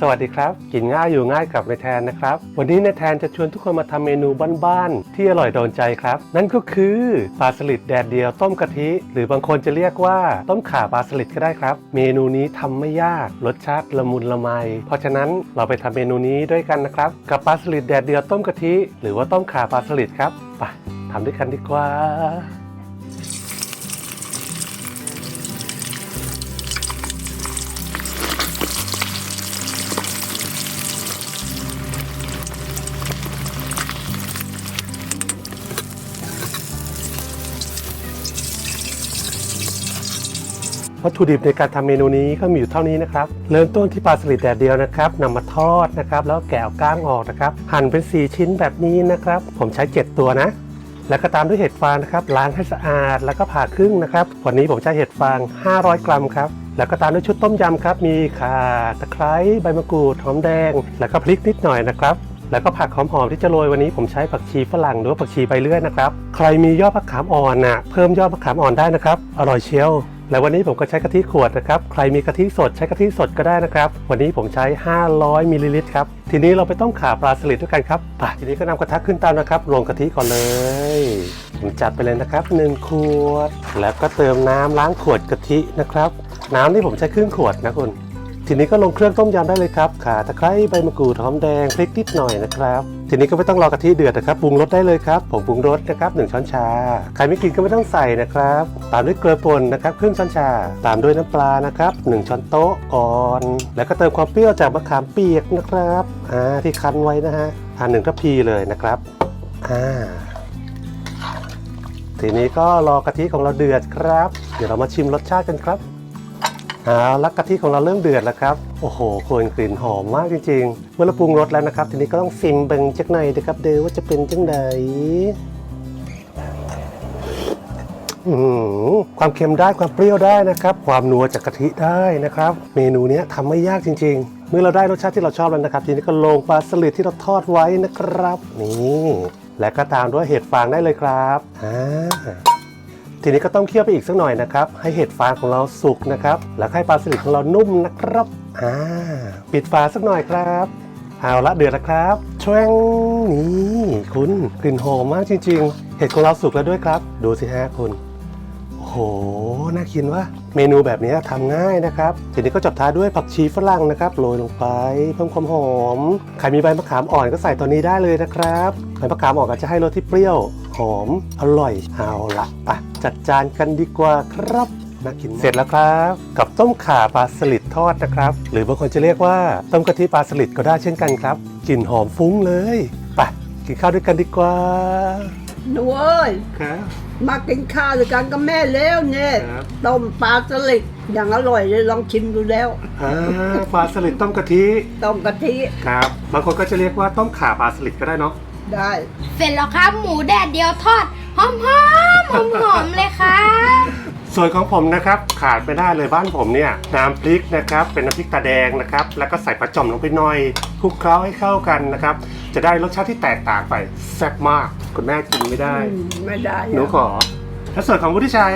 สวัสดีครับ กินง่ายอยู่ง่ายกับนายแทนนะครับ วันนี้นายแทนจะชวนทุกคนมาทำเมนูบ้านๆที่อร่อยโดนใจครับ นั่นก็คือปลาสลิดแดดเดียวต้มกะทิ หรือบางคนจะเรียกว่าต้มข่าปลาสลิดก็ได้ครับ เมนูนี้ทำไม่ยากรสชาติละมุนละไม เพราะฉะนั้นเราไปทำเมนูนี้ด้วยกันนะครับ กับปลาสลิดแดดเดียวต้มกะทิ หรือว่าต้มข่าปลาสลิดครับไปทำด้วยกันดีกว่า วัตถุดิบในการทำเมนูนี้ก็มีอยู่เท่านี้นะครับ เริ่มต้นที่ปลาสลิดแดดเดียวนะครับนำมาทอดนะครับ แล้วแกะก้างออกนะครับ หั่นเป็น 4 ชิ้นแบบนี้นะครับ ผมใช้ 7 ตัวนะ แล้วก็ตามด้วยเห็ดฟางนะครับ ล้างให้สะอาด แล้วก็ผ่าครึ่งนะครับ วันนี้ผมใช้เห็ดฟาง 500 กรัมครับ แล้วก็ตามด้วยชุดต้มยำครับ มีข่า ตะไคร้ ใบมะกรูด หอมแดง แล้วก็พริกนิดหน่อยนะครับแล้วก็ผักหอมๆที่จะโรยวันนี้ผมใช้ผักชีฝรั่งหรือผักชีใบเลื่อยนะครับ ใครมียอดมะขามอ่อนน่ะเพิ่มยอดมะขามอ่อนได้นะครับ อร่อยเชียว และวันนี้ผมก็ใช้กะทิขวดนะครับ ใครมีกะทิสดใช้กะทิสดก็ได้นะครับ วันนี้ผมใช้ 500มิลลิลิตรครับ ทีนี้เราไปต้มข่าปลาสลิดด้วยกันครับป่ะทีนี้ก็นำกระทะขึ้นเตานะครับลงกะทิก่อนเลย ผมจัดไปเลยนะครับ 1 ขวด แล้วก็เติมน้ำล้างขวดกะทินะครับ น้ำที่ผมใช้ครึ่งขวดนะคุณ ทีนี้ก็ลงเครื่องต้มยำได้เลยครับข่าตะไคร้ใบมะกรูดหอมแดงพริกนิดหน่อยนะครับทีนี้ก็ไม่ต้องรอกะทิเดือดนะครับปรุงรสได้เลยครับผงปรุงรสนะครับ1ช้อนชาใครไม่กินก็ไม่ต้องใส่นะครับตามด้วยเกลือป่นนะครับครึ่งช้อนชา ตามด้วยน้ำปลานะครับ1ช้อนโต๊ะก่อน แล้วก็เติมความเปรี้ยวจากมะขามเปียกนะครับอ่าที่คั้นไว้นะฮะทานหนึ่งทัพพีเลยนะครับอ่าทีนี้ก็รอกะทิของเราเดือดครับ เดี๋ยวเรามาชิมรสชาติกันครับ เอาละกะทิของเราเริ่มเดือดแล้วครับ โอ้โหโคนกลิ่นหอมมากจริงๆ เมื่อเราปรุงรสแล้วนะครับ ทีนี้ก็ต้องซิมเบิงจักหน่อยนะครับเดอว่าจะเป็นจังใดความเค็มได้ความเปรี้ยวได้นะครับ ความนัวจากกะทิได้นะครับ เมนูนี้ทำไม่ยากจริง ๆ เมื่อเราได้รสชาติที่เราชอบแล้วนะครับ ทีนี้ก็ลงปลาสลิดที่เราทอดไว้นะครับ นี่ และก็ตามด้วยเห็ดฟางได้เลยครับอ่า ทีนี้ก็ต้องเคี่ยวไปอีกสักหน่อยนะครับ ให้เห็ดฟางของเราสุกนะครับ แล้วให้ปลาสลิดของเรานุ่มนะครับอ่าปิดฝาสักหน่อยครับเอาละเดือดแล้วครับช่วงนี่คุณกลิ่นหอมมากจริง ๆ เห็ดของเราสุกแล้วด้วยครับ ดูสิฮะคุณโอ้โหน่ากินวะเมนูแบบนี้ทำง่ายนะครับ ทีนี้ก็จบท้ายด้วยผักชีฝรั่งนะครับโรยลงไปเพิ่มความหอมใครมีใบมะขามอ่อนก็ใส่ตัวนี้ได้เลยนะครับใบมะขามอ่อนก็จะให้รสที่เปรี้ยว หอม อร่อย เอาละไปจัดจานกันดีกว่าครับน่ากินเสร็จแล้วครับ กับต้มข่าปลาสลิดทอดนะครับ หรือบางคนจะเรียกว่าต้มกะทิปลาสลิดก็ได้เช่นกันครับกลิ่นหอมฟุ้งเลยไปกินข้าวด้วยกันดีกว่าหนูเอ้ยครับมากินข้าวด้วยกันกับแม่แล้วเนี่ยครับต้มปลาสลิดอย่างอร่อยเลยลองชิมดูแล้วอ่าปลาสลิดต้มกะทิต้มกะทิครับบางคนก็จะเรียกว่าต้มข่าปลาสลิดก็ได้เนาะ ได้ เสร็จแล้วครับ หมูแดดเดียวทอด หอมหอมหอมหอมๆเลยครับ ส่วนของผมนะครับขาดไม่ได้เลยบ้านผมเนี่ยน้ำพริกนะครับเป็นน้ำพริกตาแดงนะครับแล้วก็ใส่ปลาจ่อมลงไปหน่อยคลุกเคล้าให้เข้ากันนะครับ จะได้รสชาติที่แตกต่างไปแซ่บมากคุณแม่กินไม่ได้อืมไม่ได้หนูขอแล้วส่วนของวุฒิชัย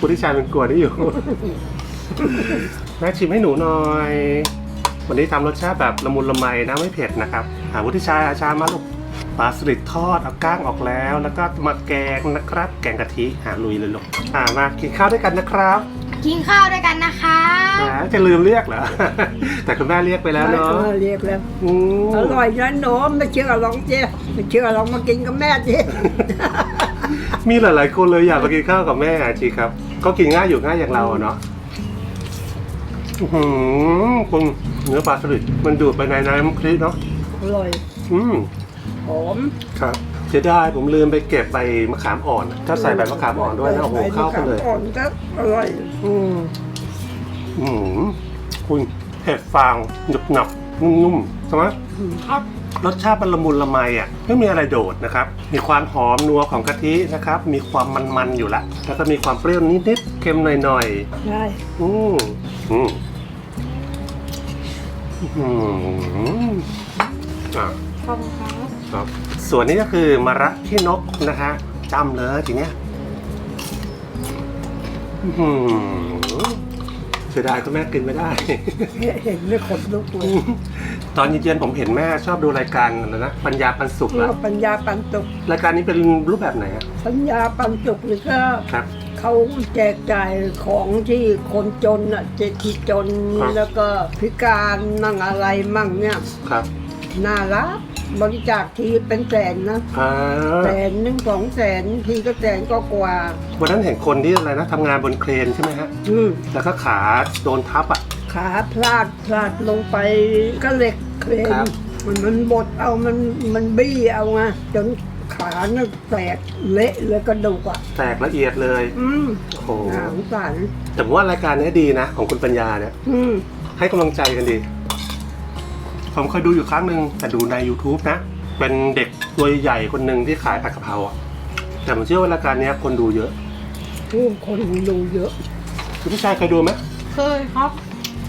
วุฒิชัยเป็นกลัวนี่อยู่ แม่ชิมให้หนูหน่อย วันนี้ทำรสชาติแบบละมุนละไมนะไม่เผ็ดนะครับ หาวุฒิชัยอาชามาลูกปลาสลิดทอดเอาก้างออกแล้ว แล้วก็มาแกงนะครับ แกงกะทิหาลุยเลยลูกอ่ามากินข้าวด้วยกันนะครับกินข้าวด้วยกันนะคะอ่าจะลืมเรียกเหรอ แต่คุณแม่เรียกไปแล้วเนาะเออเรียกแล้วอืมอร่อยนะหนูไม่เชื่อลองเจ๊ไม่เชื่อลองมากินกับแม่เจ๊มีหลาย ๆ คนเลยอยากมากินข้าวกับแม่อาจีครับ ก็กินง่ายอยู่ง่ายอย่างเราอะเนาะอื้อหือคุณเนื้อปลาสลิดมันดูดไปในน้ำพริกเนาะ อร่อยอืมหอม ครับเสียดายผมลืมไปเก็บใบมะขามอ่อนถ้าใส่ใบมะขามอ่อนด้วยนะโอ้โหเข้ากันเลย อ่อนก็อร่อย อืมอืมคุณเห็ดฟางหนึบหนับนุ่มๆใช่ไหมครับ รสชาติมันละมุนละไมอะไม่มีอะไรโดดนะครับ มีความหอมนัวของกะทินะครับ มีความมันๆอยู่ละแล้วก็มีความเปรี้ยวนิดๆเค็มหน่อยๆได้อืมอืมอืม อะขอบคุณครับครับ ส่วนนี้ก็คือมะระขี้นกนะฮะจำเลยทีเนี้ยอื้อหือเสียดายคุณแม่กินไม่ได้เห็นไม่ขนลุกเลยตอนเย็นๆผมเห็นแม่ชอบดูรายการอะไรนะปัญญาปันสุขแล้วปัญญาปันสุกรายการนี้เป็นรูปแบบไหนอะปัญญาปันสุกนี่ก็ครับ เขาแจกจ่ายของที่คนจนอะเจที่จนครับ แล้วก็พิการมั่งอะไรมั่งเนี่ย ครับ น่ารักบริจาคทีเป็นแสนนะอ่าแสนหนึ่งสองแสนทีก็แสนก็กว่าวันนั้นเห็นคนที่อะไรนะทำงานบนเครนใช่ไหมฮะ อืมแล้วก็ขาโดนทับอะ ขาพลาดพลาดลงไปก็เหล็กเครนครับ มันมันบดเอามันมันบี้เอาไงจนขาเนี่ยแตกเละเลยกระดูกอะ แตกละเอียดเลย อืมโอ้โห น่าสงสารแต่ผมว่ารายการนี้ดีนะ ของคุณปัญญาเนี่ย อืมให้กำลังใจกันดี ผมเคยดูอยู่ครั้งหนึ่งแต่ดูใน YouTube นะ เป็นเด็กตัวใหญ่คนหนึ่งที่ขายผัดกะเพราอะแต่ผมเชื่อว่ารายการเนี้ยคนดูเยอะโอ้คนดูเยอะคุณผู้ชายเคยดูไหมเคยครับ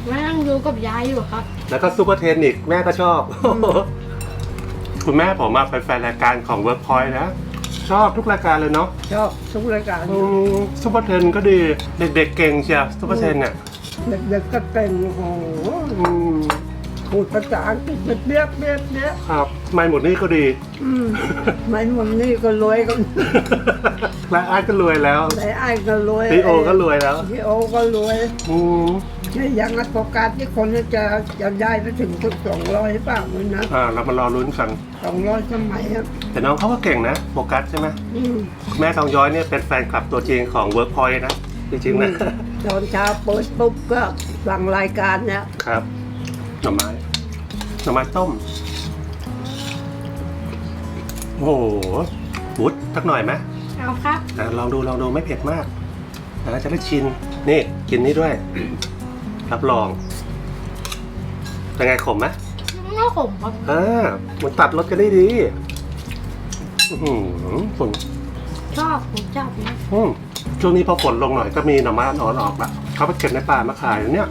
แม่นั่งดูกับยายอยู่ครับ แล้วก็ซูเปอร์เทนอีกแม่ก็ชอบ คุณแม่ผมมาเป็นแฟนรายการของ Workpoint นะ ชอบทุกรายการเลยเนาะชอบทุกรายการซูเปอร์เทนก็ดี เด็กๆเก่งเชียวซูเปอร์เทนเนี่ยเด็กๆก็เก่งโอ้โหอืม พูดภาษาอังกฤษเบี้ยเบี้ยเบี้ยครับไม่หมดนี่ก็ดี อืมไม่หมดนี่ก็รวยกันและอาร์ตก็รวยแล้วไหนไอ้ก็รวยพีโอก็รวยแล้วพี่โอก็รวยอืมนี่ยังอัตโการที่คนจะจะได้ไปถึงทุกสองร้อยเปล่ามันนะอ่าเรามารอลุ้นกันสองร้อยสมัยครับแต่น้องเขาก็เก่งนะโฟกัสใช่ไหมอืมแม่ทองย้อยเนี่ยเป็นแฟนคลับตัวจริงของ Workpoint นะจริงๆนะตอนเช้าเปิดปุ๊บก็ฟังรายการเนี่ยครับ หน่อไม้หน่อไม้ต้ม โอ้โหวุฒสักหน่อยไหมเอาครับอะลองดูลองดูไม่เผ็ดมากนะจะได้ชินนี่กินนี่ด้วย รับรองเป็นไงขมไหมไม่ขมครับอ่ามันตัดรสกันได้ดีอื้อหือฝนชอบผมชอบนะอืมช่วงนี้พอฝนลงหน่อยก็มีหน่อไม้อ่อนๆออกละเขาไปเก็บในป่ามาขายเนี่ย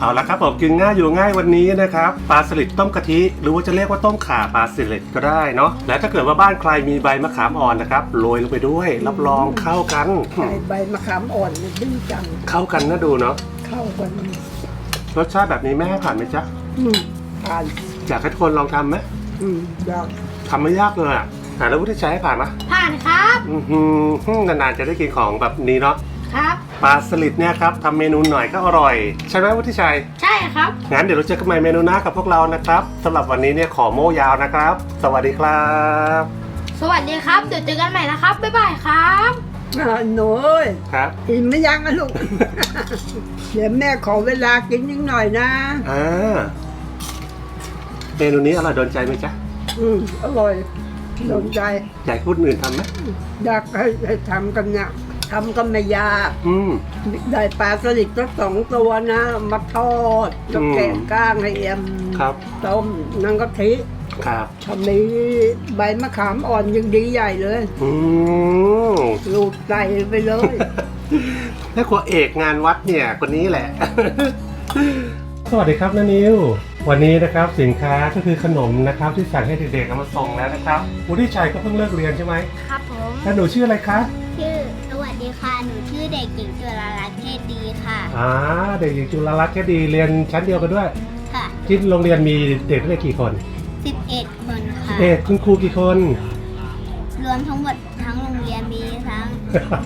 เอาละครับผมกินง่ายอยู่ง่ายวันนี้นะครับปลาสลิดต้มกะทิ หรือว่าจะเรียกว่าต้มข่าปลาสลิดก็ได้เนาะและถ้าเกิดว่าบ้านใครมีใบมะขามอ่อนนะครับโรยลงไปด้วย รับรองเข้ากันใส่ใบมะขามอ่อนเนี่ยดีจังเข้ากันนะดูเนาะเข้ากันรสชาติแบบนี้แม่ให้ผ่านไหมจ๊ะอืมผ่านอยากให้ทุกคนลองทำไหมอืมอยากทำไม่ยากเลยอะอ่าแล้ววุฒิชัยให้ผ่านไหมผ่านครับ อือหือนานๆจะได้กินของแบบนี้เนาะครับ ปลาสลิดเนี่ยครับทำเมนูหน่อยก็อร่อย ใช่ไหมวุฒิชัย ใช่ครับ งั้นเดี๋ยวเราเจอกันใหม่เมนูหน้ากับพวกเรานะครับสำหรับวันนี้เนี่ยขอโม้ยาวนะครับ สวัสดีครับสวัสดีครับ เดี๋ยวเจอกันใหม่นะครับ บ๊ายบายครับ อ่าหนูเอ้ยครับอิ่มไม่ยังนะลูก เดี๋ยวแม่ขอเวลากินนิดหน่อยนะ อ่าเมนูนี้อร่อยโดนใจไหมจ๊ะอืมอร่อยโดนใจอยากให้คนอื่นทำไหมอยากให้ให้ทำกันเนี่ย ทำก็ไม่ยาก อืม ได้ปลาสลิดสักสองตัวนะ มาทอดแล้วอืมแกะก้างให้เอ็มครับ ต้มนังกะทิครับถ้ามีใบมะขามอ่อนยังดีใหญ่เลยอืมลูดใส่ไปเลยแม่ครัวเอกงานวัดเนี่ยคนนี้แหละ สวัสดีครับนานิว วันนี้นะครับสินค้าก็คือขนมนะครับที่สั่งให้เด็กๆเอามาส่งแล้วนะครับวุฒิชัยก็เพิ่งเลิกเรียนใช่ไหมครับผมแล้วหนูชื่ออะไรคะชื่อสวัสดี ค่ะ หนูชื่อเด็กหญิงจุฬาลักษณ์เทศดีค่ะ อ่าเด็กหญิงจุฬาลักษณ์แค่ดีเรียนชั้นเดียวกันด้วยค่ะ ที่โรงเรียนมีเด็กนักเรียนกี่คน11 คนค่ะ เด็กคุณครูกี่คน รวมทั้งหมด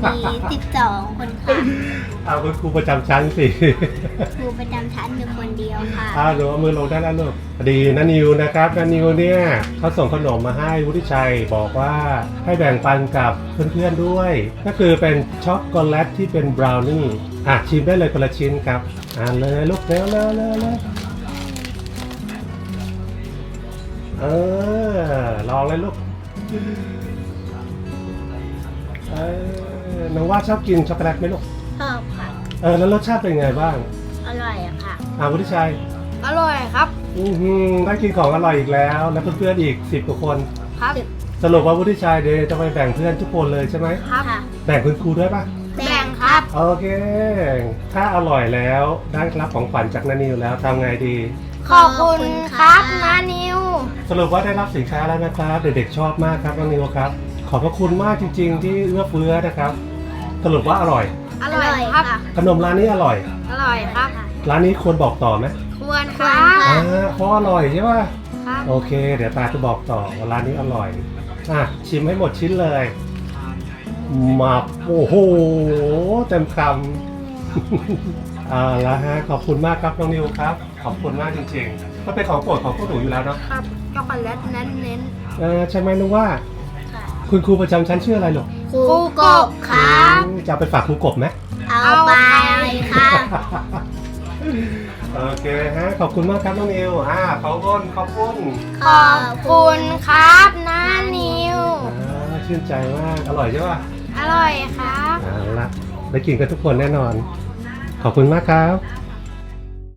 ทั้งมี12คนค่ะเอาคุณครูประจำชั้นสิครูประจำชั้นอยู่คนเดียวค่ะอ้าวหนูเอามือลงได้แล้วลูกดีนะนิวนะครับนะนิวเนี่ยเขาส่งขนมมาให้วุฒิชัยบอกว่าให้แบ่งปันกับเพื่อนๆด้วย ก็คือเป็นช็อกโกแลตที่เป็นบราวนี่อะชิมได้เลยคนละชิ้นครับอ่านเลยลูกเร็วเร็วเร็วเร็วเออลองเลยลูก เออน้องว่าชอบกินช็อกโกแลตไหมลูก ชอบค่ะ เออ แล้วรสชาติเป็นไงบ้าง อร่อยอะค่ะ อ่าวุฒิชัย อร่อยครับ อือหือได้กินของอร่อยอีกแล้ว แล้วเพื่อนๆอีกสิบกว่าคน ครับ สรุปว่าวุฒิชัยเดย์จะไปแบ่งเพื่อนทุกคนเลยใช่ไหม ครับ ค่ะ แบ่งคุณครูด้วยปะแบ่งครับ โอเค ถ้าอร่อยแล้วได้รับของขวัญจากนานิวแล้วทำไงดี ขอบคุณครับนานิว สรุปว่าได้รับสินค้าแล้วนะครับ เด็กๆชอบมากครับนานิวครับ ขอบพระคุณมากจริง ๆ ที่เอื้อเฟื้อนะครับสรุปว่าอร่อย อร่อยครับขนมร้านนี้อร่อย อร่อยครับ ร้านนี้ควรบอกต่อไหมควรครับอ่าเพราะอร่อยใช่ป่ะครับ โอเค เดี๋ยวตาจะบอกต่อว่าร้านนี้อร่อยอะชิมให้หมดชิ้นเลยมาโอ้โหเต็มคำ เอาละฮะขอบคุณมากครับน้องนิวครับ ขอบคุณมากจริงๆก็เป็นของโปรดของพวกหนูอยู่แล้วเนาะครับช็อกโกแลตเน้นเน้นเออใช่ไหมนุกว่า คุณครูประจำชั้นชื่ออะไรหรอครูกบครับจะเอาไปฝากครูกบไหมเอาไปค่ะโอเคฮะขอบคุณมากครับน้องนิวอ่าขอบคุณขอบคุณขอบคุณครับน้านิว อ่าชื่นใจมากอร่อยใช่ป่ะอร่อยครับ เอาละได้กินกันทุกคนแน่นอน ขอบคุณมากครับ